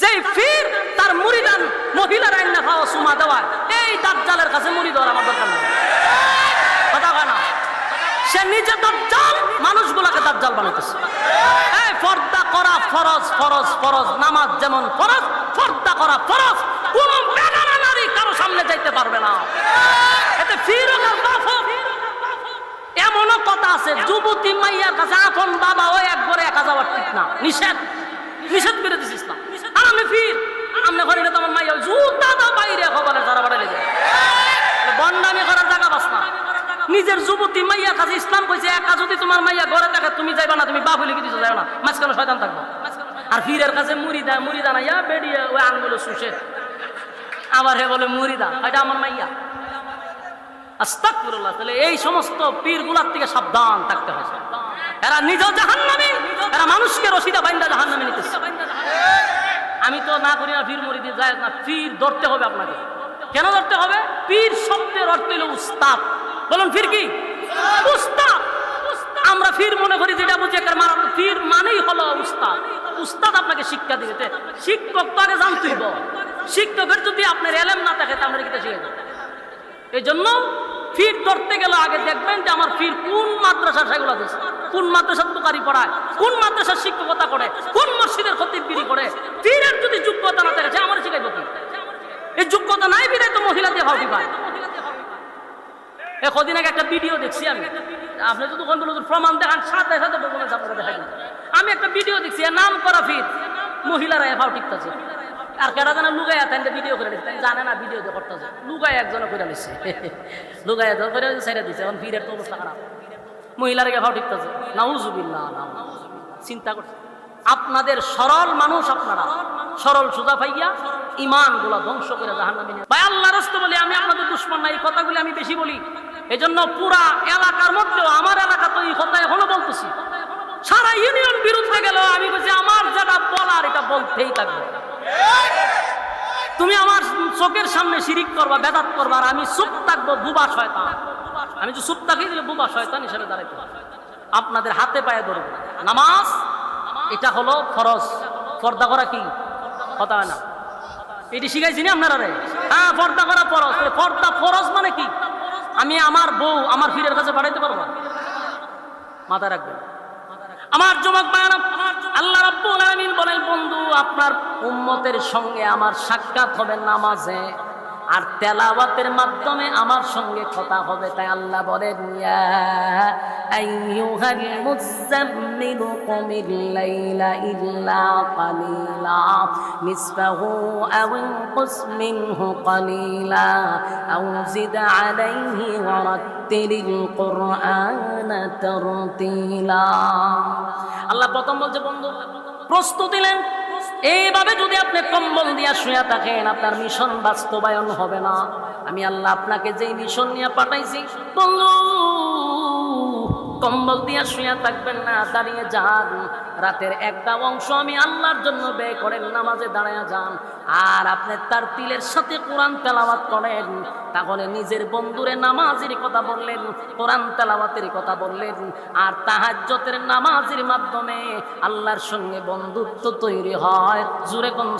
যে ফির তার মুরিদান মহিলার আইনা খাওয়া সুমা দেওয়া এই দাজ্জালের কাছে মুড়ি দেওয়ার আমার দরকার না? সে নিজে দাজ্জাল, মানুষগুলাকে দাজ্জাল বানাইতেছে। এই পর্দা করা ফরজ ফরজ ফরজ, নামাজ যেমন ফরজ পর্দা করা ফরজ, কোন বেগানা নারী কারও সামনে যাইতে পারবে না। এতে ফির ও এমনও কথা আছে, যুবতী মাইয়ার কাছে আপন বাবা ওই একবারে একা যাওয়ার ঠিক না, নিষেধ। নিষেধ করে দিছিস না। আর ফির আমনে ঘরে না তোমার মাইয়া জুতা দা বাইরে খবরে যারা বাড়াইলে যায় বন্ডামি করার জায়গা বাস না। নিজের যুবতী মাইয়ার কাছে ইসলাম কইছে, একা যদি তোমার মাইয়া ঘরে থাকে, তুমি যাইবা না, তুমি বাপ হইলে কি দিছো যাও না। মাঝখানে শয়তান থাকব। আর ফিরের কাছে মুড়ি দেয় মুড়ি দানা ইয়া বেরিয়ে ওই আঙ্গুলো শুষে। আবার হে বলে মুড়ি দা এটা আমার মাইয়া। আস্তাকফিরুল্লাহ তাহলে এই সমস্ত পীরগুলার থেকে সাবধান থাকতে হয় এরা নিজেও জাহান্নামী, এরা মানুষকে রশিদা বাইন্দা জাহান্নামে নিতেছে। আমি তো না করি না পীর মরি দিয়ে যায় না, পীর ধরতে হবে আপনাকে। কেন ধরতে হবে? পীর শব্দের অর্থ হলো উস্তাদ। বলুন, ফির কি? উস্তাদ। আমরা ফির মনে করি যেটা বুঝি একটা মারা ফির মানেই হলো উস্তাদ। উস্তাদ আপনাকে শিক্ষা দিবে। শিক্ষক তো আগে জানতেই শিক্ষকের যদি আপনার এলেম না থাকে, তা আমরা কিটা শিখে এই জন্য ফির ধরতে গেলে আগে দেখবেন যে আমার ফির কোন মাদ্রাসা সেগুলো দিচ্ছে কোন মাদ্রাসার দোকানি পড়ায়? কোন মাদ্রাসার শিক্ষকতা করে? কোন মসজিদের খতিবগিরি করে? ফিরের যদি যোগ্যতা না থাকে আমার শিখাইব কি? এই যোগ্যতা নাই বিদায় তো মহিলা দিয়ে ভাবি পায়। কদিন আগে একটা ভিডিও দেখছি আমি। আপনি যদি কোন বলুন প্রমাণ দেখান সাথে সাথে দেখাই। আমি একটা ভিডিও দেখছি নাম করা ফির। মহিলারা এভাও টিকতেছে। আর কেটা জানা লুগাই তাই ভিডিও করে তাই জানে না ভিডিও দিয়ে করতেছে। লুগাই একজনে করে নিচ্ছে লুগাই একজন করে ছেড়ে দিচ্ছে এখন ফিরের তো অবস্থা খারাপ। মহিলারা এভাও টিকতেছে নাউজুবিল্লাহ না চিন্তা করছে আপনাদের সরল মানুষ আপনারা। সরল সুজা পাইয়া ইমানগুলা ধ্বংস করে জাহান্নামে ভাই আল্লাহ রাস্তে বলি, আমি আপনাদের দুশ্মন না, এই কথাগুলি আমি বেশি বলি। এই জন্য পুরা এলাকার মধ্যেও, আমার এলাকা তো এই কথা এখনও বলতেছি। সারা ইউনিয়ন বিরুদ্ধে গেল আমি বলছি, আমার যেটা বলার এটা বলতেই থাকবে। তুমি আমার চোখের সামনে শিরিক করবা, বেদাত করবা, আর আমি চুপ থাকব বুবা শয়তান। আমি যে চুপ থাকি দিলে বুবা শয়তান হিসেবে দাঁড়াইতে। আপনাদের হাতে পায়ে ধরবো। নামাজ, এটা হলো ফরজ। পর্দা করা কি? কথা হয় না। এটি শিখাইছি না আপনারা রে? হ্যাঁ পর্দা করা ফরজ। পর্দা ফরজ মানে কি? আমি আমার বউ, আমার ফিরের কাছে পাঠাইতে পারব মাথায় রাখবেন। আমার যুবক বায়ানা আপনার উম্মতের সঙ্গে আমার সাক্ষাৎ হবে নামাজে, আর তেলাওয়াতের মাধ্যমে আমার সঙ্গে কথা হবে, তাই আল্লাহ বলেন আল্লাহ প্রথম বলছে, বন্ধু, প্রস্তুতি নেন। এইভাবে যদি আপনি কম্বল দিয়া শুয়ে থাকেন, আপনার মিশন বাস্তবায়ন হবে না। আমি আল্লাহ আপনাকে যেই মিশন নিয়ে পাঠাইছি বন্ধু কম্বল দিয়া শুয়ে থাকবেন না, দাঁড়িয়ে যান। রাতের একটা অংশ আমি আল্লাহর জন্য ব্যয় করেন, নামাজে দাঁড়ায় যান। আর আপনি তার তিলের সাথে কোরআন তেলাওয়াত করেন। তাহলে নিজের বন্ধুরে নামাজের কথা বললেন, কোরআন তেলাওয়াতের কথা বললেন। আর তাহাজ্জতের নামাজের মাধ্যমে আল্লাহর সঙ্গে বন্ধুত্ব তৈরি হয়। জুরে কোন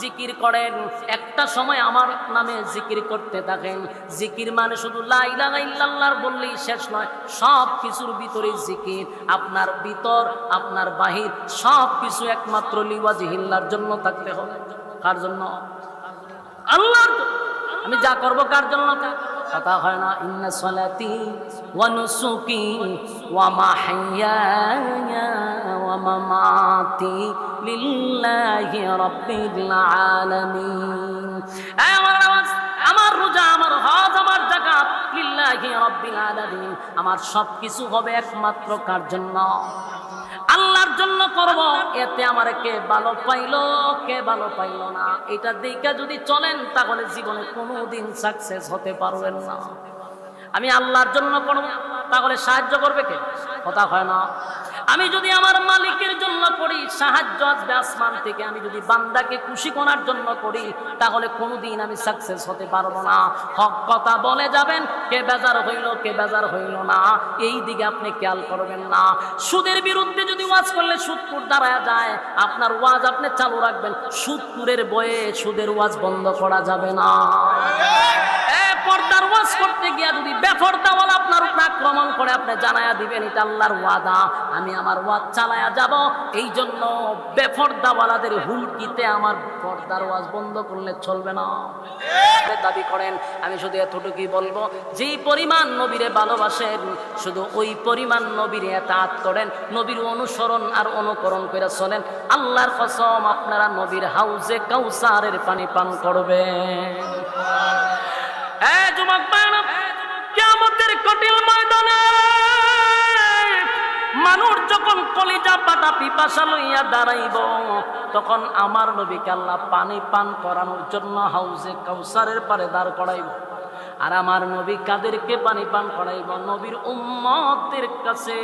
জিকির করেন। একটা সময় আমার নামে জিকির করতে থাকেন। জিকির মানে শুধু লাইলা বললেই শেষ নয়, সব কিছুর ভিতরে জিকির। আপনার ভিতর, আপনার বাহির, সব কিছু একমাত্র লিওয়াজিহিল্লার জন্য থাকতে হবে। কার জন্য? আল্লাহর আমি যা করব কার জন্য? কথা হয় না, ইন্না সলাতি ওয়া ওয়া মামাতি লিল্লাহি রাব্বিল আলামিন। আমার রোজা, আমার হজ, আমার যাকাত, লিল্লাহি রাব্বিল আলামিন। আমার সব কিছু হবে একমাত্র কার জন্য? আল্লাহর জন্য করব এতে আমার কে ভালো পাইল, কে ভালো পাইল না? এটা দিকে যদি চলেন, তাহলে জীবনে কোনো দিন সাকসেস হতে পারবেন না। আমি আল্লাহর জন্য কোনো তাহলে সাহায্য করবে কে? কথা হয় না। আমি যদি আমার মালিকের জন্য করি, সাহায্য আসবে আসমান থেকে, আমি যদি বান্দাকে খুশি করার জন্য করি, তাহলে কোনোদিন আমি সাকসেস হতে পারব না। হক কথা বলে যাবেন, কে বেজার হইল, কে বেজার হইল না। এই দিকে আপনি খেয়াল করবেন না। সুদের বিরুদ্ধে যদি ওয়াজ করলে সুদপুর দাঁড়ায় যায়, আপনার ওয়াজ আপনি চালু রাখবেন। সুদপুরের বয়ে সুদের ওয়াজ বন্ধ করা যাবে না। এ পর্দার ওয়াজ করতে গিয়া যদি বেফরদাওয়ালা আপনার উপর আক্রমণ করে, আপনি জানায়া দিবেন, এটা আল্লাহর ওয়াদা, আমি আমার ওয়াজ চালায়া যাব। এই জন্য বেফরদাওয়ালাদের হুমকিতে আমার পর্দার ওয়াজ বন্ধ করলে চলবে না। দাবি করেন, আমি শুধু এতটুকুই বলব, যেই পরিমাণ নবীরে ভালোবাসেন, শুধু ওই পরিমাণ নবীরে এতাত করেন, নবীর অনুসরণ আর অনুকরণ করে চলেন। আল্লাহর কসম, আপনারা নবীর হাউজে কাউসারের পানি পান করবেন। কিয়ামতের কঠিন ময়দানে মানুষ যখন কলিজা পাটা পিপাসা লইয়া দাঁড়াইব, তখন আমার নবীকে আল্লাহ পানি পান করানোর জন্য হাউজে কাউসারের পারে দাঁড় করাইব। আর আমার নবী কাদেরকে পানি পান করাইব? নবীর উম্মতের কাছে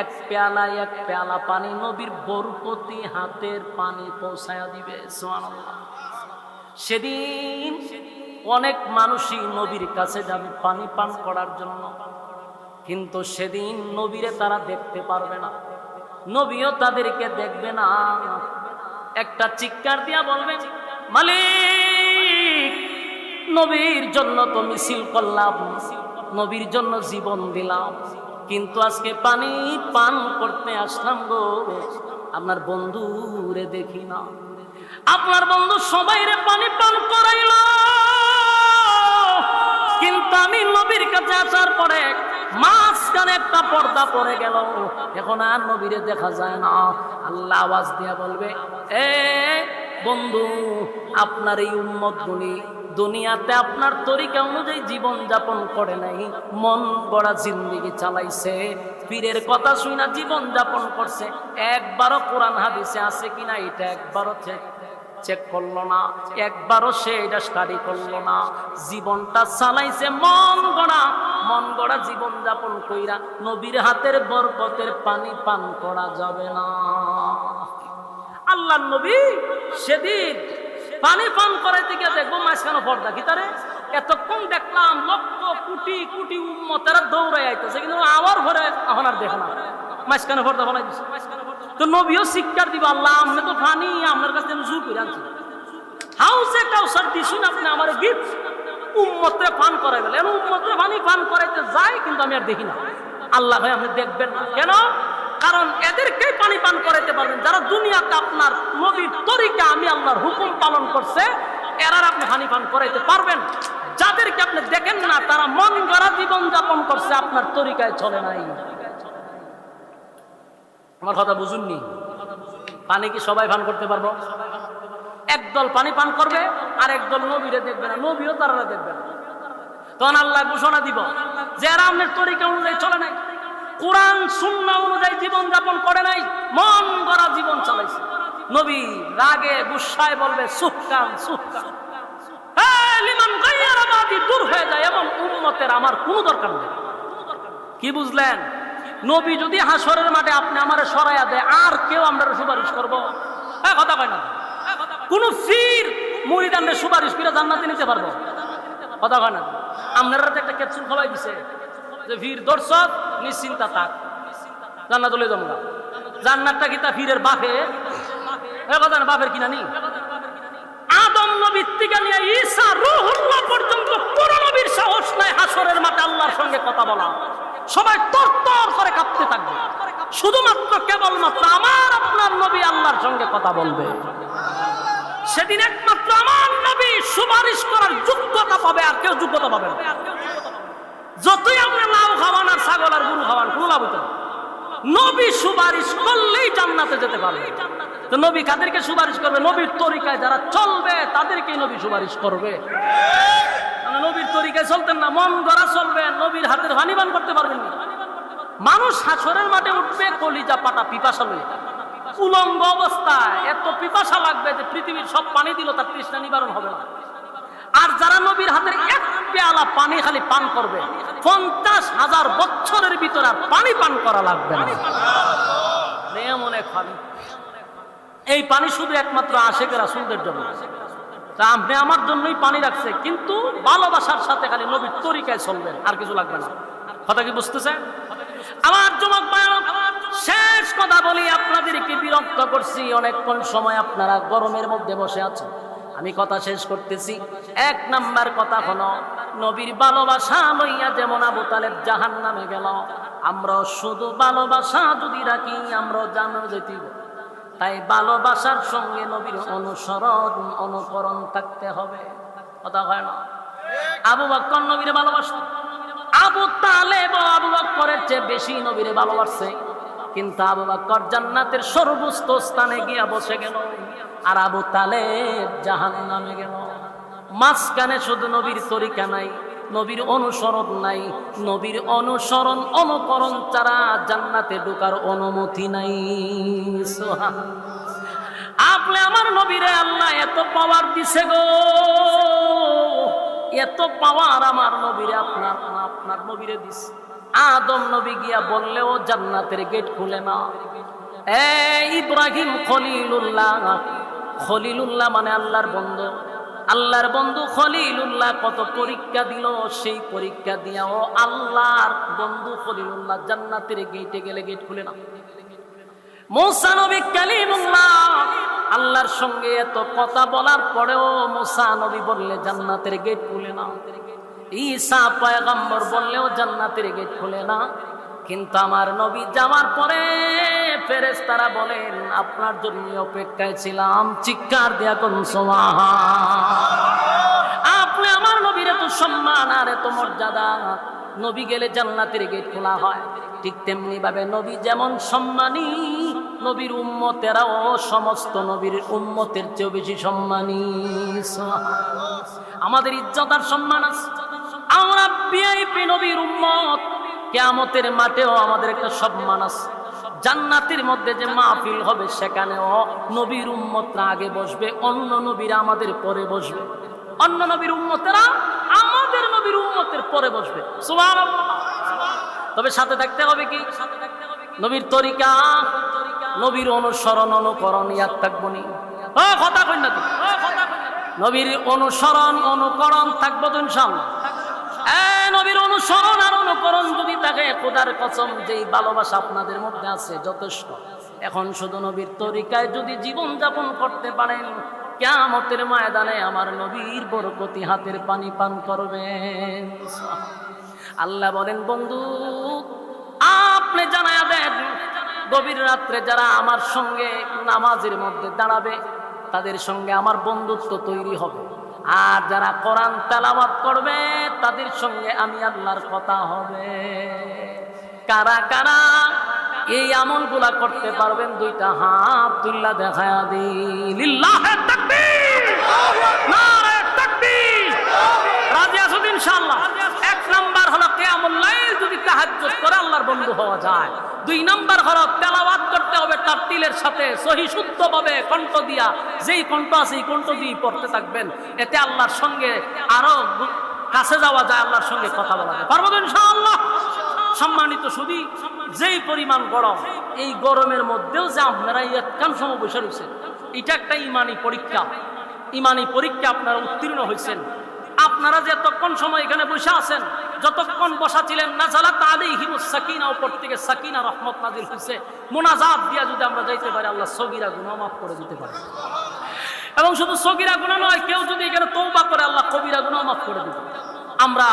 এক পেয়ালা এক পেয়ালা পানি নবীর বরপতি হাতের পানি পৌঁছায়া দিবে, সুবহানাল্লাহ। সেদিন অনেক মানুষই নবীর কাছে যাবে পানি পান করার জন্য। কিন্তু সেদিন নবীরে তারা দেখতে পারবে না। নবীও তাদেরকে দেখবে না। একটা চিৎকার দিয়া বলবে, মালিক, নবীর জন্য তো মিছিল করলাম, নবীর জন্য জীবন দিলাম। কিন্তু আজকে পানি পান করতে আসলাম গো। আপনার বন্ধুরে দেখি না। আপনার বন্ধু সবাইরে পানি পান করাইল। কিন্তু আমি নবীর কাছে আসার পরে মাঝখানে একটা পর্দা পড়ে গেল। এখন আর নবীরে দেখা যায় না। আল্লাহ আওয়াজ দিয়া বলবে, এ বন্ধু, আপনার এই উম্মত গুলি দুনিয়াতে আপনার তরিকা অনুযায়ী জীবন যাপন করে নাই। মন গড়া জিন্দিগি চালাইছে। পীরের কথা শুই জীবন যাপন করছে। একবারও কোরআন হাদিসে আছে কিনা, এটা একবারও চেক চেক করল না, একবারও সে এটা স্টাডি করল না। জীবনটা চালাইছে মন গড়া মন গড়া জীবন যাপন কইরা নবীর হাতের বরকতের পানি পান করা যাবে না। আল্লাহ নবী সেদিন পানি পান করাইতে গিয়ে দেখব মাঝখানে পর্দা কি তারে? এতক্ষণ দেখলাম লক্ষ কোটি কোটি উম্মতেরা দৌড়াই আইতেছে, কিন্তু আবার ঘরে এখন আর দেখো না। মাঝখানে পর্দা বানাই দিচ্ছে তো নবীও শিক্ষার দিব, আল্লাহ আপনি তো ফানি আপনার কাছে আমি জোর করে আনছি। হাউসে কাউসার দিছুন আপনি, আমার গিফট উম্মতে পান করাই বলে উম্মতে পানি পান করাইতে যায়, কিন্তু আমি আর দেখি না। আল্লাহ ভাই, আপনি দেখবেন না। কেন? কারণ এদেরকেই পানি পান করাইতে পারবেন। যারা দুনিয়াতে আপনার নবীর তরিকা, আমি আল্লাহর হুকুম পালন করছে এরার আপনি পানি পান করাইতে পারবেন। যাদেরকে আপনি দেখেন না, তারা মন গড়া জীবন যাপন করছে, আপনার তরিকায় চলে নাই। আমার কথা বুঝুননি? পানি কি সবাই পান করতে পারব? একদল পানি পান করবে আর একদল নবীরে দেখবে না, নবীও তারা দেখবে না। তখন আল্লাহ ঘোষণা দিব, যে আপনার তরিকা অনুযায়ী চলে নাই, কোরআন শূন্য অনুযায়ী জীবন যাপন করে নাই, মন গড়া জীবন চালাইছে। নবী রাগে, গুসায় বলবে সুফকান সুফকান বাদি দূর হয়ে যায়, এমন উম্মতের আমার কোনো দরকার নেই। কি বুঝলেন? নবী যদি হাসরের মাঠে আপনি আমারে সরাইয়া দেয়, আর কেউ আমরা সুপারিশ করব? হ্যাঁ কথা কয় না? কোন ফির মুরিদানরে সুপারিশ করে জান্নাতে নিতে পারব? কথা কয় না? আপনারা তো একটা ক্যাপসুল খোলাই দিছে, যে ফির দর্শক নিশ্চিন্তা থাক। জান্নাত লই যাব জান্নাতটা কি তা ফিরের বাপে? কথা না, বাপের কিনা নি আদম নবীর থেকে নিয়ে ঈসা রুহুল্লাহ পর্যন্ত কোন নবীর সাহস নাই হাসরের মাঠে আল্লাহর সঙ্গে কথা বলা। সবাই তরতর করে কাঁপতে থাকবে। শুধুমাত্র কেবলমাত্র আমার আপনার নবী আল্লাহর সঙ্গে কথা বলবে। সেদিন একমাত্র আমার নবী সুপারিশ করার যোগ্যতা পাবে, আর কেউ যোগ্যতা পাবে যতই আমরা লাউ খাওয়ান আর ছাগল আর গরু খাওয়ান, কোনো লাভ নবী সুপারিশ করলেই জান্নাতে যেতে পারবে। তো নবী কাদেরকে সুপারিশ করবে? নবীর তরিকায় যারা চলবে, তাদেরকেই নবী সুপারিশ করবে। নবীর তরিকায় চলতেন না, মন গড়া চলবে, নবীর হাতের হানিবান করতে পারবেন না। মানুষ হাসরের মাঠে উঠবে, কলিজা পাটা পিপাসা লই উলঙ্গ অবস্থায় এত পিপাসা লাগবে যে পৃথিবীর সব পানি দিল, তার তৃষ্ণা নিবারণ হবে না। আর যারা নবীর হাতের এক পেয়ালা পানি খালি পান করবে, পঞ্চাশ হাজার বছরের ভিতরে পানি পান করা লাগবে না। এই পানি শুধু একমাত্র আশেকের রাসুলদের জন্য। তা আপনি আমার জন্যই পানি রাখছে, কিন্তু ভালোবাসার সাথে খালি নবীর তরিকায় চলবেন, আর কিছু লাগবে না। কথা কি বুঝতেছেন? আমার যুবক শেষ কথা বলি, আপনাদেরকে বিরক্ত করছি, অনেকক্ষণ সময় আপনারা গরমের মধ্যে বসে আছেন। আমি কথা শেষ করতেছি। এক নাম্বার কথা হলো, নবীর ভালোবাসা লইয়া যেমন আবু তালেব জাহান নামে গেল আমরা শুধু ভালোবাসা যদি রাখি আমরা জানো যেতিব তাই ভালোবাসার সঙ্গে নবীর অনুসরণ, অনুকরণ থাকতে হবে। কথা হয় না? আবু বক্কর নবীর ভালোবাসত। আবু তালেব আবু বক্করের চেয়ে বেশি নবীরে ভালোবাসছে। কিন্তু আবু বক্কর জান্নাতের সর্বোচ্চ স্থানে গিয়া বসে গেল আর আবু তালেব জাহান নামে গেল। মাঝখানে শুধু নবীর তরিকা নাই নবীর অনুসরণ নাই, নবীর অনুসরণ অনুকরণ ছাড়া জান্নাতে ঢোকার অনুমতি নাই। আপনি আমার নবীরে আল্লাহ এত পাওয়ার দিছে গো। এত পাওয়ার আমার নবীরে আপনার আপনার নবীরে দিছে। আদম নবী গিয়া বললেও জান্নাতের গেট খুলে না। এ ইব্রাহিম খলিলুল্লাহ খলিলুল্লাহ মানে আল্লাহর বন্ধু। আল্লাহর বন্ধু খলিলুল্লাহ কত পরীক্ষা দিল, সেই পরীক্ষা দিয়াও আল্লাহর বন্ধু খলিলুল্লাহ জান্নাতের গেটে গেলে গেট খুলে না। মুসা নবী কালিমুল্লাহ আল্লাহর সঙ্গে এত কথা বলার পরেও মুসা নবী বললে, জান্নাতের গেট খুলে না। ঈসা পয়গম্বর বললেও, জান্নাতের গেট খুলে না। কিন্তু আমার নবী যাওয়ার পরে ফেরেস তারা বলেন, আপনার জন্য অপেক্ষায় ছিলাম। চিৎকার দেয়া কোন আপনি আমার নবীর এত সম্মান আর এত মর্যাদা। নবী গেলে জান্নাতের গেট খোলা হয়। ঠিক তেমনি ভাবে নবী যেমন সম্মানী, নবীর উম্মতেরাও সমস্ত নবীর উম্মতের চেয়েও বেশি সম্মানী। আমাদের ইজ্জত আর সম্মান আছে। আমরা বিআইপি নবীর উম্মত। কেয়ামতের মাঠেও আমাদের একটা সম্মান আছে। জান্নাতের মধ্যে যে মাহফিল হবে, সেখানেও নবীর উম্মতরা আগে বসবে, অন্য নবীরা আমাদের পরে বসবে। অন্য নবীর উম্মতেরা আমাদের নবীর উম্মতের পরে বসবে। তবে সাথে থাকতে হবে কি? নবীর তরিকা, নবীর অনুসরণ, অনুকরণ ইয়াদ থাকব নি। কথা তো। নবীর অনুসরণ, অনুকরণ থাকব তো ইনশাল্লাহ নবীর অনুসরণ আর অনুকরণ যদি থাকে, খোদার কসম যেই ভালোবাসা আপনাদের মধ্যে আছে যথেষ্ট। এখন শুধু নবীর তরিকায় যদি জীবন যাপন করতে পারেন কেমতের ময়দানে আমার নবীর বরকতি হাতের পানি পান করবেন। আল্লাহ বলেন, বন্ধু, আপনি জানায়া দেন, গভীর রাত্রে যারা আমার সঙ্গে নামাজের মধ্যে দাঁড়াবে, তাদের সঙ্গে আমার বন্ধুত্ব তৈরি হবে। আর যারা কোরআন তেলাওয়াত করবে, তাদের সঙ্গে আমি আল্লাহর কথা হবে। কারা কারা? এই আমলগুলা করতে পারবেন, দুইটা হাত তুল্লা দেখায় দিই লিল্লাহে তাকবীর নারে তাকবীর রাজি আছো তো ইনশাআল্লাহ এক নাম্বার হলো কিয়ামুল লাইল যদি তাহাজ্জুদ বন্ধু হওয়া যায়। দুই নাম্বার হলো তেলাওয়াত করতে হবে তার তিলের সাথে, সহি শুদ্ধভাবে কণ্ঠ দিয়া। যেই কণ্ঠ আছে এই কণ্ঠ দিয়ে পড়তে থাকবেন। এতে আল্লাহর সঙ্গে আরও কাছে যাওয়া যায়, আল্লাহর সঙ্গে কথা বলা যায়। পারব ইনশাআল্লাহ? সম্মানিত শুধু যেই পরিমাণ গরম, এই গরমের মধ্যেও যে আপনারা একখান সময় বসে রয়েছেন, এটা একটা ইমানি পরীক্ষা। ইমানি পরীক্ষা আপনারা উত্তীর্ণ হয়েছেন। আপনারা যে এতক্ষণ সময় এখানে বসে আছেন, যতক্ষণ বসা ছিলেন নাজালা তালেই হিমুস সাকিনা, উপর থেকে সাকিনা রহমত নাজিল হয়েছে। মোনাজাত দিয়া যদি আমরা যাইতে পারি, আল্লাহ সগিরা গুনাহ মাফ করে দিতে পারে। এবং শুধু সগিরা গুনাহ নয়, কেউ যদি এখানে তৌবা করে, আল্লাহ কবিরা গুনাহ মাফ করে দিবে। আমরা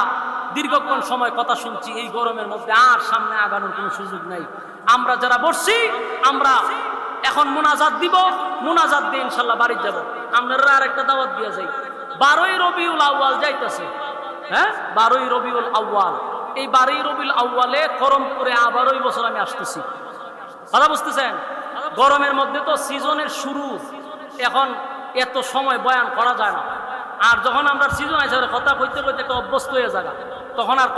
দীর্ঘক্ষণ সময় কথা শুনছি, এই গরমের মধ্যে আর সামনে আগানোর কোনো সুযোগ নাই। আমরা যারা বসছি, আমরা এখন মোনাজাত দিব, মোনাজাত দিয়ে ইনশাল্লাহ বাড়ি যাব। আপনারা আর একটা দাওয়াত দিয়ে যাই। বারোই রবিউল আউ্য়াল যাইতেছে। হ্যাঁ? বারোই রবিউল আউ্য়াল। এই বারোই রবিউল আউয়ালে করমপুরে আবারই বছর আমি আসতেছি। কথা বুঝতেছেন? গরমের মধ্যে তো সিজনের শুরু। এখন এত সময় বয়ান করা যায় না। আর যখন আমরা সিজন আছে কথা কইতে কইতে একটা অভ্যস্ত হয়ে যাগা। তখন আর